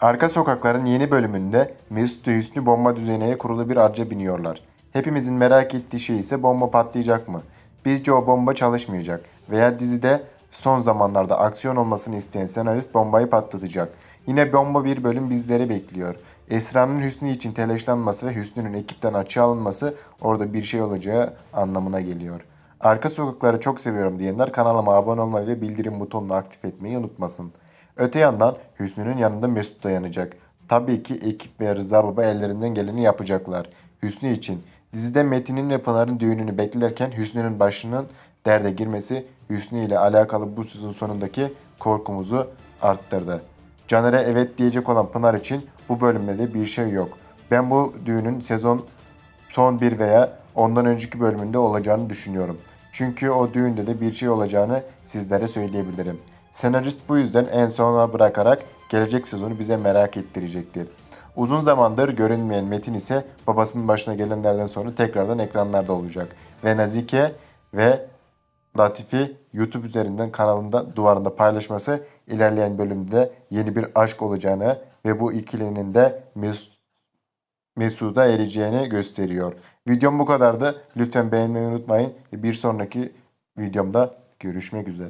Arka Sokakların yeni bölümünde Mesut ve Hüsnü bomba düzeneye kurulu bir araca biniyorlar. Hepimizin merak ettiği şey ise bomba patlayacak mı? Bizce o bomba çalışmayacak veya dizide son zamanlarda aksiyon olmasını isteyen senarist bombayı patlatacak. Yine bomba bir bölüm bizleri bekliyor. Esra'nın Hüsnü için telaşlanması ve Hüsnü'nün ekipten açığa alınması orada bir şey olacağı anlamına geliyor. Arka sokakları çok seviyorum diyenler kanalıma abone olmayı ve bildirim butonunu aktif etmeyi unutmasın. Öte yandan Hüsnü'nün yanında Mesut dayanacak. Tabii ki ekip ve Rıza Baba ellerinden geleni yapacaklar. Hüsnü için. Dizide Metin'in ve Pınar'ın düğününü beklerken Hüsnü'nün başının derde girmesi Hüsnü ile alakalı bu sezon sonundaki korkumuzu arttırdı. Caner'e evet diyecek olan Pınar için bu bölümde de bir şey yok. Ben bu düğünün sezon son bir veya ondan önceki bölümünde olacağını düşünüyorum. Çünkü o düğünde de bir şey olacağını sizlere söyleyebilirim. Senarist bu yüzden en sona bırakarak gelecek sezonu bize merak ettirecektir. Uzun zamandır görünmeyen Metin ise babasının başına gelenlerden sonra tekrardan ekranlarda olacak. Ve Nazike ve Latifi YouTube üzerinden kanalında duvarında paylaşması ilerleyen bölümde yeni bir aşk olacağını ve bu ikilinin de Mesut Mesut'a ereceğini gösteriyor. Videom bu kadardı. Lütfen beğenmeyi unutmayın bir sonraki videomda görüşmek üzere.